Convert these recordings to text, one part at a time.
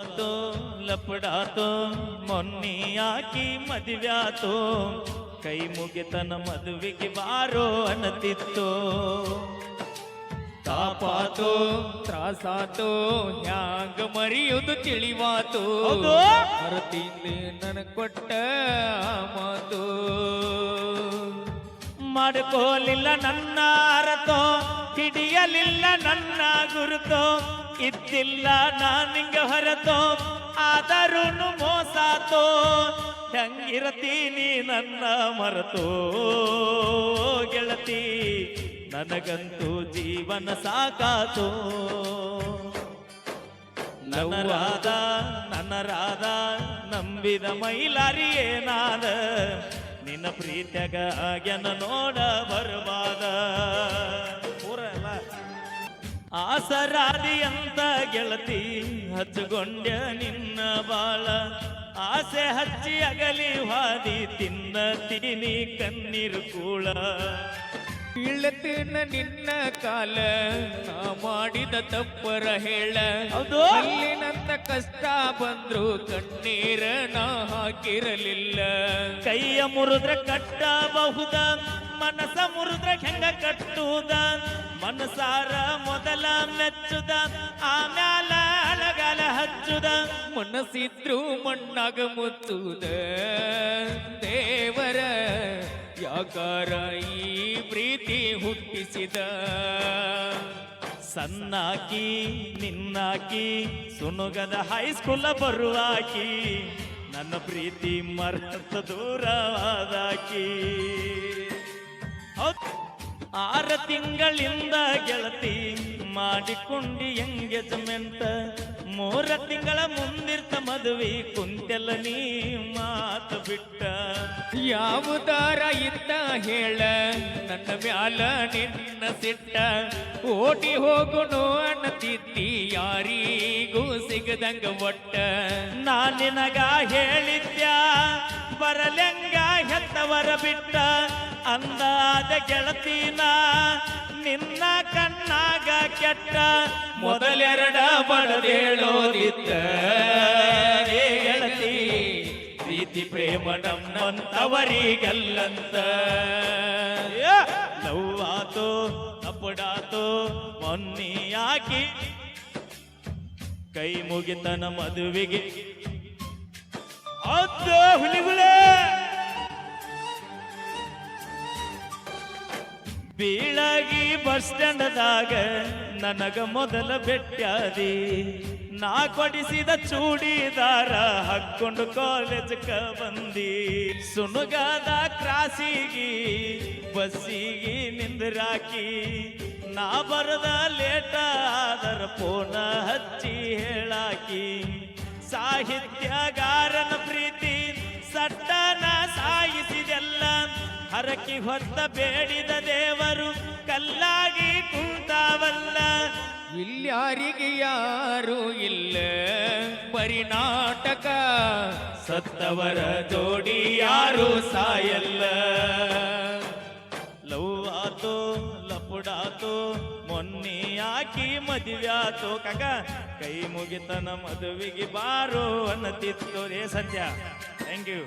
ಆತೋ ಲಪಡಾತೋ ಮೊನ್ನಿ ಆಕಿ ಮದುವ್ಯಾತೋ ಕೈ ಮುಗಿತನ ಮದುವೆಗೆ ಬಾರೋ ಅನ್ನತಿತ್ತು. ತಾಪಾತೋ ತ್ರಾಸಾತೋ ಹ್ಯಾಂಗ ಮರಿಯುವುದು ತಿಳಿವಾತು. ಮರತಿಂದೆ ನನ ಕೊಟ್ಟ ಮಾತು. ಮಾಡ್ಕೋಲಿಲ್ಲ ನನ್ನ ಅರತೋ ಹಿಡಿಯಲಿಲ್ಲ ನನ್ನ ಗುರುತೋ. ಇದ್ದಿಲ್ಲ ನಾನಿಂಗ ಹೊರತೋ, ಆದರೂನು ಮೋಸಾತೋ ಹೆಂಗಿರತೀನಿ ನನ್ನ ಮರೆತೋ, ಗೆಳತಿ, ನನಗಂತೂ ಜೀವನ ಸಾಕಾತೋ. ನನ್ನ ರಾಧ ನನ್ನ ರಾಧ ನಂಬಿದ ಮೈಲಾರಿಯೇ ನಾನ ನಿನ್ನ ಪ್ರೀತ್ಯಾಗ ಆಗ್ಯನ ನೋಡ ಬರಬಾದ. ಆಸರಾದಿ ಅಂತ ಗೆಳತಿ ಹಚ್ಚುಗೊಂಡ್ಯ ನಿನ್ನ ಬಾಳ. ಆಸೆ ಹಚ್ಚಿ ಅಗಲಿ ವಾದಿ ತಿನ್ನ ತಿನಿ ಕಣ್ಣೀರು ಕೂಳ. ಇಳತಿನ ನಿನ್ನ ಕಾಲ ನಾ ಮಾಡಿದ ತಪ್ಪರ ಹೇಳ. ಅಲ್ಲಿ ಅಲ್ಲಿನಂತ ಕಷ್ಟ ಬಂದ್ರು ಕಣ್ಣೀರ ನಾ ಹಾಕಿರಲಿಲ್ಲ. ಕೈಯ ಮುರಿದ್ರೆ ಕಟ್ಟಬಹುದ ಮನಸ ಮುರಿದ್ರೆ ಹೆಂಗ ಕಟ್ಟುದ? ಮನಸಾರ ಮೊದಲ ಮೆಚ್ಚುದ, ಆಮ್ಯಾಲ ಅಳಗಾಲ ಹಚ್ಚುದ. ಮನಸ್ಸಿದ್ರು ಮಣ್ಣಾಗ ಮುತ್ತುದ. ದೇವರ ಯಾಕಾರ ಈ ಪ್ರೀತಿ ಹುಟ್ಟಿಸಿದ. ಸನ್ನಾಕಿ, ನಿನ್ನಾಕಿ, ಸುನುಗದ ಹೈಸ್ಕೂಲ ಬರುವಾಕಿ. ನನ್ನ ಪ್ರೀತಿ ಮರೆತ ದೂರವಾದಾಕಿ. ಹೌದ್. ಆರ ತಿಂಗಳಿಂದ ಗೆಳತಿ ಮಾಡಿಕೊಂಡಿ ಎಂಗೇಜ್ಮೆಂಟ್. ಮೂರ ತಿಂಗಳ ಮುಂದಿರ್ತ ಮದುವೆ ಕುಂತೆಲ್ಲ ನೀ ಮಾತು ಬಿಟ್ಟ. ಯಾವುದಾರ ಇದ್ದ ಹೇಳ, ನನ್ನ ಮ್ಯಾಲ ನಿನ್ನ ಸಿಟ್ಟ. ಓಡಿ ಹೋಗುನು ತಿತ್ತಿ ಯಾರಿಗೂ ಸಿಗದಂಗ ಒಟ್ಟ. ನಾನಿನಗ ಹೇಳಿದ್ಯಾ, ಬರಲೇ ಹೆತ್ತವರ ಬಿಟ್ಟ ಅಂದಾದ ಗೆಳತಿನ ನಿನ್ನ ಕಣ್ಣಾಗ ಕೆಟ್ಟ ಮೊದಲೆರಡ ಬಡದೇಳೋದಿತ್ತ. ಗೆಳತಿ ಪ್ರೀತಿ ಪ್ರೇಮ ನಮ್ಮಂತವರಿಗಲ್ಲಂತ. ನೋವಾತು ಅಪ್ಪಡಾತೋ ಮೊನ್ನಿಯಾಕಿ ಕೈ ಮುಗಿತನ ಮದುವೆಗೆ. ಅದ್ದ ಬೀಳಗಿ ಬಸ್ ಸ್ಟ್ಯಾಂಡದಾಗ ನನಗ ಮೊದಲ ಬೆಟ್ಟಾದಿ ನಾ ಕೊಡಿಸಿದ ಚೂಡಿದಾರ ಹಾಕೊಂಡು ಕ ಬಂದಿ. ಸುನುಗಾದ ಕ್ರಾಸಿಗಿ, ಬಸ್ಸಿಗಿ ನಿಂದ್ರಾಕಿ. ನಾ ಬರದ ಲೇಟ ಆದರ ಪೋನ ಹಚ್ಚಿ ಹೇಳಾಕಿ. ಸಾಹಿತ್ಯಗಾರನ ಹರಕಿ ಹೊತ್ತ ಬೇಡಿದ ದೇವರು ಕಲ್ಲಾಗಿ ಕೂತಾವಲ್ಲ. ಇಲ್ಯಾರಿಗೆ ಯಾರು ಇಲ್ಲ. ಪರಿನಾಟಕ ಸತ್ತವರ ಜೋಡಿ ಯಾರು ಸಾಯಲ್ಲ. ಲವ್ ಆತೋ ಲಪುಡಾತೋ ಮೊನ್ನೆ ಹಾಕಿ ಮದುವ್ಯಾತೋ ಕಗ ಕೈ ಮುಗಿತನ ಮದುವೆಗೆ ಬಾರೋ ಅನ್ನತಿತ್ತು. ರೇ ಸತ್ಯ. ಥ್ಯಾಂಕ್ ಯು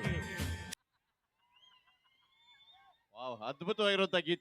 ಅದ್ಭುತವಾಗಿರುವಂತ ಗೀತೆ.